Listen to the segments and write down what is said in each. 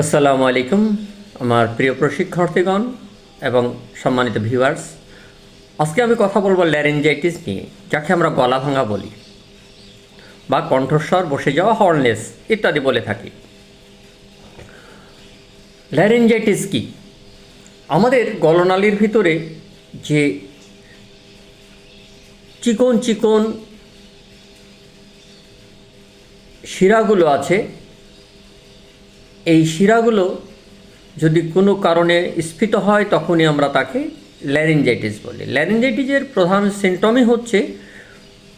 আসসালামু আলাইকুম, আমার প্রিয় প্রশিক্ষার্থীগণ এবং সম্মানিত ভিউয়ার্স। আজকে আমি কথা বলব ল্যারেঞ্জাইটিস নিয়ে, যাকে আমরা গলা ভাঙা বলি বা কণ্ঠস্বর বসে যাওয়া হর্নলেস ইত্যাদি বলে থাকি। ল্যারেঞ্জাইটিস কি? আমাদের গলনালীর ভিতরে যে চিকন চিকন শিরাগুলো আছে এই শিরাগুলো যদি কোনো কারণে স্ফীত হয়, তখনই আমরা তাকে ল্যারেঞ্জাইটিস বলি। ল্যারেঞ্জাইটিসের প্রধান সিমটমই হচ্ছে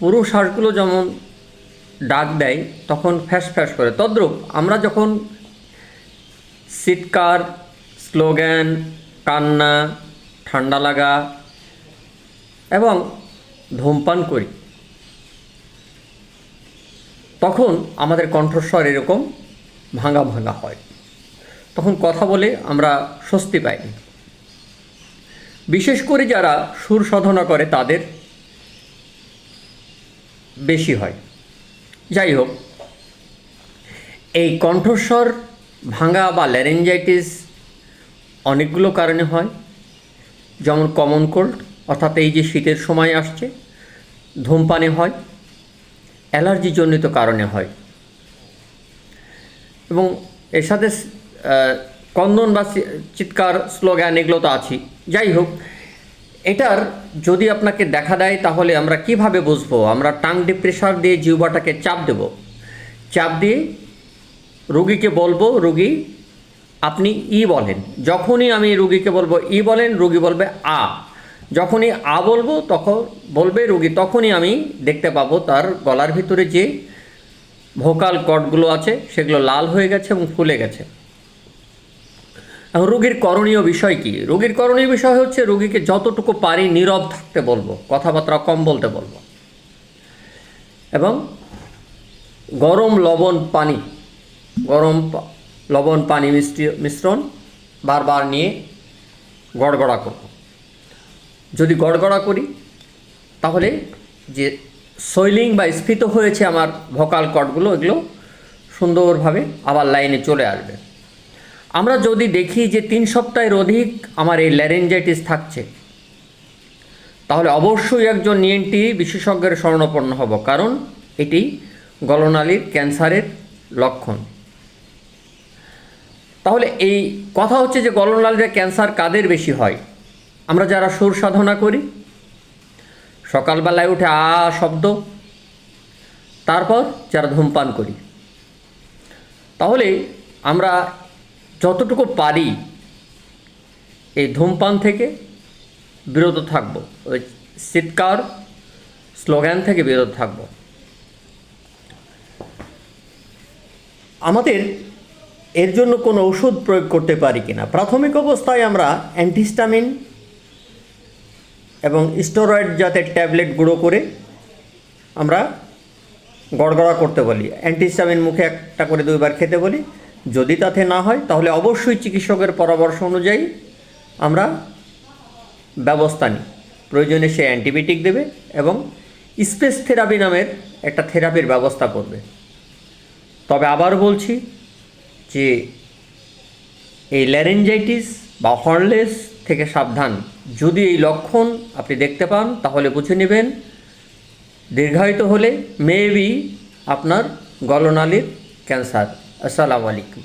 পুরো শ্বাসগুলো যেমন ডাক দেয়, তখন ফ্যাস ফ্যাস করে। তদ্রূপ আমরা যখন চিৎকার, স্লোগান, কান্না, ঠান্ডা লাগা এবং ধূমপান করি, তখন আমাদের কণ্ঠস্বর এরকম ভাঙা ভাঙা হয়। তখন কথা বলে আমরা স্বস্তি পাই। বিশেষ করে যারা সুর সাধনা করে তাদের বেশি হয়। যাই হোক, এই কণ্ঠস্বর, ভাঙা বা ল্যারেঞ্জাইটিস অনেকগুলো কারণে হয়। যেমন কমন কোল্ড, অর্থাৎ এই যে শীতের সময় আসছে, ধূমপানে হয়, অ্যালার্জিজনিত কারণে হয়। এবং এর সাথে কন্দন বা চিৎকার, স্লোগান এগুলো তো আছেই। যাই হোক, এটার যদি আপনাকে দেখা দেয়, তাহলে আমরা কীভাবে বুঝব? আমরা টাং ডিপ্রেশার দিয়ে জিহ্বাটাকে চাপ দেব। চাপ দিয়ে রুগীকে বলব, রুগী, আপনি ই বলেন। যখনই আমি রুগীকে বলব, ই বলেন, রুগী বলবে, আ। যখনই আ বলব তখন বলবে রুগী, তখনই আমি দেখতে পাবো তার গলার ভিতরে যে ভোকাল কর্ডগুলো আছে, সেগুলো লাল হয়ে গেছে এবং ফুলে গেছে। এখন রোগীর করণীয় বিষয় কি? রোগীর করণীয় বিষয় হচ্ছে রোগীকে যতটুকু পারি নীরব থাকতে বলব, কথাবার্তা কম বলতে বলব। এবং গরম লবণ পানি, গরম লবণ পানি মিষ্টি মিশ্রণ বারবার নিয়ে গড়গড়া করব। যদি গড়গড়া করি, তাহলে যে সৈলিং বা স্ফীত হয়েছে আমার ভোকাল কর্ডগুলো, এগুলো সুন্দরভাবে আবার লাইনে চলে আসবে। আমরা যদি দেখি যে তিন সপ্তাহের অধিক আমার এই ল্যারেঞ্জাইটিস থাকছে, তাহলে অবশ্যই একজন নিএনটি বিশেষজ্ঞের স্বর্ণপন্ন হব, কারণ এটি গলনালীর ক্যান্সারের লক্ষণ। তাহলে এই কথা হচ্ছে যে গলনালীর ক্যান্সার কাদের বেশি হয়? আমরা যারা সুর সাধনা করি সকালবেলায় উঠে আ শব্দ। তারপর যারা ধূমপান করি। তাহলে আমরা যতটুকু পারি এই ধূমপান থেকে বিরত থাকব। ওই চিৎকার স্লোগান থেকে বিরত থাকব। আমাদের এর জন্য কোনো ওষুধ প্রয়োগ করতে পারি কিনা? প্রাথমিক অবস্থায় আমরা অ্যান্টিস্টামিন এবং স্টেরয়েড জাতের ট্যাবলেট গুঁড়ো করে আমরা গড়গড়া করতে বলি। অ্যান্টিস্টামিন মুখে একটা করে দুইবার খেতে বলি। যদি তাতে না হয়, তাহলে অবশ্যই চিকিৎসকের পরামর্শ অনুযায়ী আমরা ব্যবস্থা নিই। প্রয়োজনে সে অ্যান্টিবায়োটিক দেবে এবং স্পেস থেরাপি নামের একটা থেরাপির ব্যবস্থা করবে। তবে আবার বলছি যে এই ল্যারেঞ্জাইটিস বা হর্নলেস থেকে সাবধান। যদি এই লক্ষণ আপনি দেখতে পান তাহলে বুঝে নেবেন। দীর্ঘায়িত হলে মেবি আপনার গলনালীর ক্যান্সার। আসসালামু আলাইকুম।